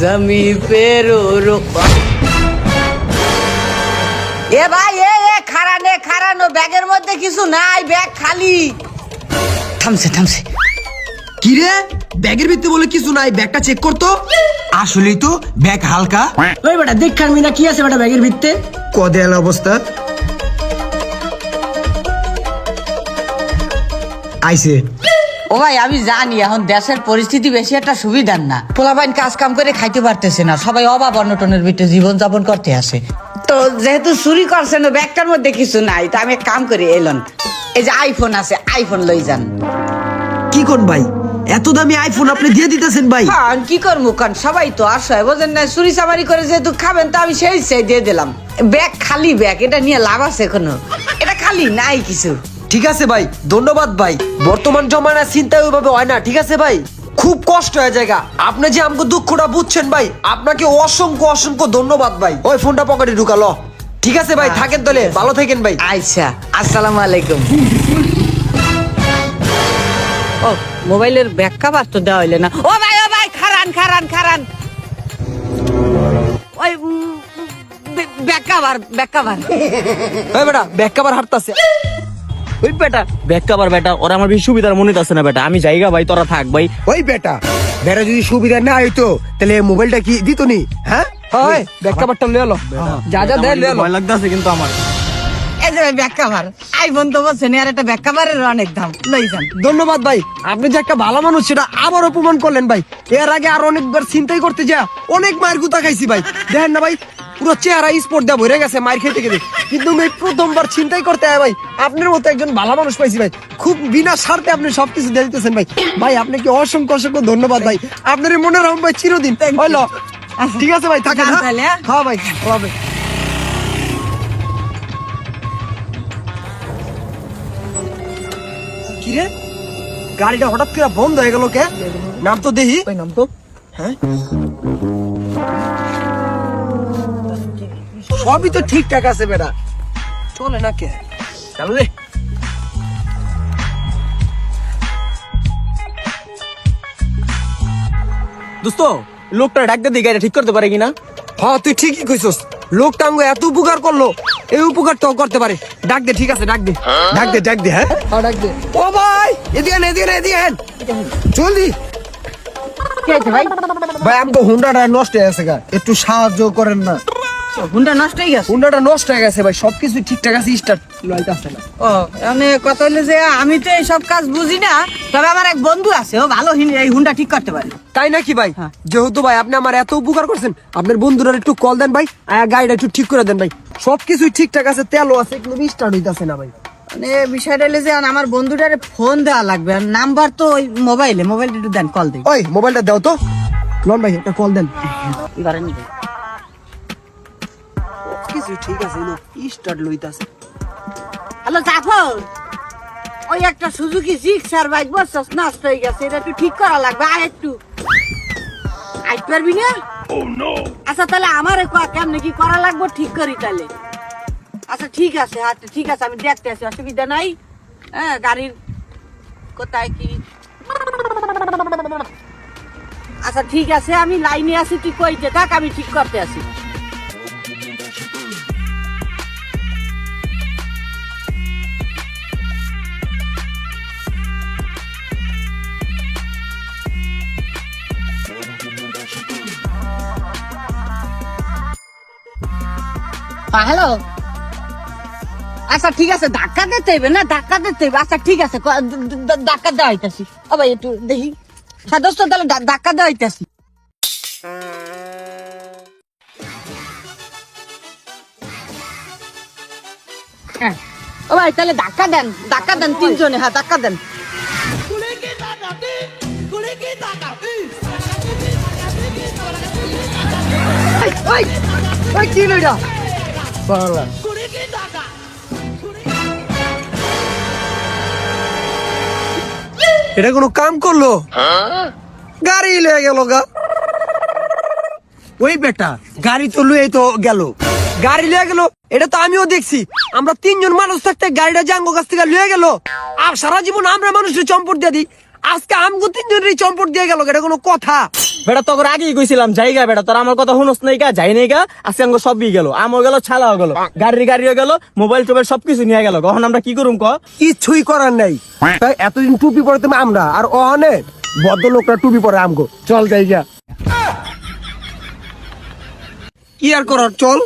জমি পেরো রোপা এ ভাই এ এ খারানে খারানো ব্যাগের মধ্যে কিছু নাই ব্যাগ খালি। থামছে থামছে। কি রে ব্যাগের ভিতরে বলে কিছু নাই ব্যাগটা চেক করতো আসলেই তো ব্যাগ হালকা। ওই বেটা দেখার মিনা কি আছে বেটা ব্যাগের ভিত্তে কদেয়াল অবস্থা। আইছে। ও ভাই আমি জানি এখন দেশের পরিস্থিতি বেশি একটা সুবিধার না। পোলাপাইন কাজ কাম করে খাইতে পারতেছে না সবাই অভাব অনটনের ভিতরে জীবন যাপন করতে আসে। তো যেহেতু চুরি করছেন ব্যাগটার মধ্যে কিছু নাই তা আমি এক কাম করে এলন এই যে আইফোন আছে আইফোন লই যান। কি কোন ভাই? এত দামি আইফোন আপনি দিয়ে দিতেছেন ভাই? হ্যাঁ কি করব কারণ সবাই তো আসয় বোঝেন না চুরি চামারি করে যেহেতু খাবেন তো আমি সেই সেই দিয়ে দিলাম। ব্যাগ খালি ব্যাগ এটা নিয়ে লাভ আছে কোনো এটা খালি নাই কিছু। ঠিক আছে ভাই ধন্যবাদ ভাই। বর্তমান জমানা চিন্তা ওইভাবে হয় না ঠিক আছে ভাই? খুব কষ্ট হয়ে জায়গা। আপনি যে আমাকে দুঃখটা বুঝছেন ভাই আপনাকে অসংখ্য অসংখ্য ধন্যবাদ ভাই। ওই ফোনটা পকেটে ঢুকালো ঠিক আছে ভাই থাকেন তাহলে ভালো থাকেন ভাই। আচ্ছা আসসালামু আলাইকুম। ও মোবাইলের ব্যাক কাভার তো দেওয়া হইলে না। ও ভাই ও ভাই খারান খারান খারান। ওই ব্যাক কাভার ব্যাক কাভার ভাই বেটা ব্যাগ কাবার হাঁটতাছে। ওই বেটা। ব্যাগ কাবার বেটা ওরা আমার বেশি সুবিধার মনে আছে না বেটা। আমি জায়গা ভাই তোরা থাক ভাই। ওই বেটা বেটা যদি সুবিধা না হইতো তাহলে মোবাইলটা কি দিত নি? হ্যাঁ? হয় কাবারটা লয়ে এলো যা যা দেয় লয়ে এলো ভয় লাগতেছে কিন্তু আমার। এই যে ব্যাক কাভার আইফোন তো বলছেন আর একটা ব্যাক কাভারের অনেক দাম। লই যান। ধন্যবাদ ভাই আপনি যে একটা ভালো মানুষ সেটা আবার অপমান করলেন ভাই। এর আগে আর অনেকবার চিন্তাই করতে যা অনেক মায়ের গুতা খাইছি ভাই। দেখেন না ভাই পুরো চেহারা স্পোর্ট দেওয়া ভরে গেছে মায়ের খেতে খেতে কিন্তু আমি প্রথমবার চিন্তাই করতে হয় ভাই আপনার মতো একজন ভালো মানুষ পাইছি ভাই। খুব বিনা স্বার্থে আপনি সবকিছু দিয়ে দিতেছেন ভাই। ভাই আপনাকে অসংখ্য অসংখ্য ধন্যবাদ ভাই। আপনার মনে রাখুন ভাই চিরদিন। হইল ঠিক আছে ভাই থাকেন হ্যাঁ? হ্যাঁ? হ্যাঁ ভাই হবে কিরে? গাড়িটা হঠাৎ করে বন্ধ হয়ে গেল কে? নাম তো ওই নাম তো হ্যাঁ? সবই তো ঠিকঠাক আছে বেটা। চলে না কে? চালু রে। দোস্ত লোকটা ডাকতে ঠিক করতে পারে কিনা। হ্যাঁ তুই ঠিকই কইছস। লোকটা এত উপকার করল এই উপকার তো করতে পারে। ডাক দে ঠিক আছে ডাক দে। ডাক দে ডাক দে হ্যাঁ? হ্যাঁ ডাক দে। ও ভাই এদিকে আন, এদিকে আন, এদিকে আন। জলদি। ভাই? ভাই আমাকে হুন্ডাটা নষ্ট হয়ে গেছে গা। একটু সাহায্য করেন না। হুন্ডা নষ্ট হয়ে গেছে? হুন্ডাটা নষ্ট হয়ে গেছে ভাই সবকিছু ঠিকঠাক আছে স্টার্ট লইতাছে না। ও মানে কথা হলো যে আমি তো এইসব কাজ বুঝি না তবে আমার এক বন্ধু আছে ও ভালো এই হুন্ডা ঠিক করতে পারে। তাই নাকি ভাই? হ্যাঁ। যেহেতু ভাই আপনি আমার এত উপকার করছেন আপনার বন্ধুরা একটু কল দেন ভাই আর গাড়িটা একটু ঠিক করে দেন ভাই। সবকিছুই ঠিকঠাক আছে তেলও আছে কিন্তু স্টার্ট হইতাছে না ভাই। মানে বিষয়টা হলো যে আমার বন্ধুটারে ফোন দেওয়া লাগবে আর নাম্বার তো ওই মোবাইলে মোবাইলটা একটু দেন কল দিই। ওই মোবাইলটা দাও তো। লন ভাই একটা কল দেন। এবারে নিবে। কিছু ঠিক আছে স্টার্ট লইতাছে। হ্যালো জাফর ওই একটা সুজুকি জিক্সার বাইক বসছস নষ্ট হয়ে গেছে এটা একটু ঠিক করা লাগবে আর একটু। আইতে পারবি না? আচ্ছা তাহলে আমার কেমনে কি করা লাগবে? ঠিক করি তাহলে। আচ্ছা ঠিক আছে আচ্ছা ঠিক আছে আমি দেখতে আছি অসুবিধা নাই। হ্যাঁ গাড়ির কোথায় কি? আচ্ছা ঠিক আছে আমি লাইনে আছি তুই কইতে থাক আমি ঠিক করতে আছি হ্যালো আচ্ছা ঠিক আছে, ধাক্কা দিতে হইবে না? ধাক্কা দিতে হইবে। আচ্ছা ঠিক আছে ধাক্কা দেওয়া হইতাছি। ও ভাই, একটু দেখি। সদস্য তাহলে ধা- ধাক্কা দেওয়া হইতাছি। হ্যাঁ। ও ভাই, তাহলে ধাক্কা দেন ধাক্কা দেন তিনজনে হ্যাঁ ধাক্কা দেন। ওই কি লইরা এটা কোনো কাম করল? গাড়ি লয়ে গেল গা। ওই বেটা, গাড়ি তো লুয়ে তো গেল। গাড়ি লয়ে গেল, এটা তো আমিও দেখছি। আমরা তিনজন মানুষ থাকতে গাড়িটা জাঙ্গো কাছ থেকে লয়ে গেল, আর সারা জীবন আমরা মানুষের চম্পট দিয়ে দিই। আজকে আমগো তিনজনেরই চম্পট দিয়ে গেল এটা কোনো কথা। বেটা তোর আগেই কইছিলাম জায়গা বেটা তোর আমার কথা শুনস নাই গা যাই নাই গা আজকে আঙ্গ সবই গেল আমও গেল ছালাও গেল গাড়ি গাড়িও গেল মোবাইল টোবাইল সবকিছু নিয়ে গেল কখন আমরা কি করুম ক কিছুই করার নাই। তাই এতদিন টুপি পরে তুমি আমরা আর অহনে ভদ্রলোকরা টুপি পরে আমগো। চল জায়গা কি আর করার চল।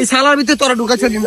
এই সালার ভিতরে তোরা ঢুকাচ্ছে দিন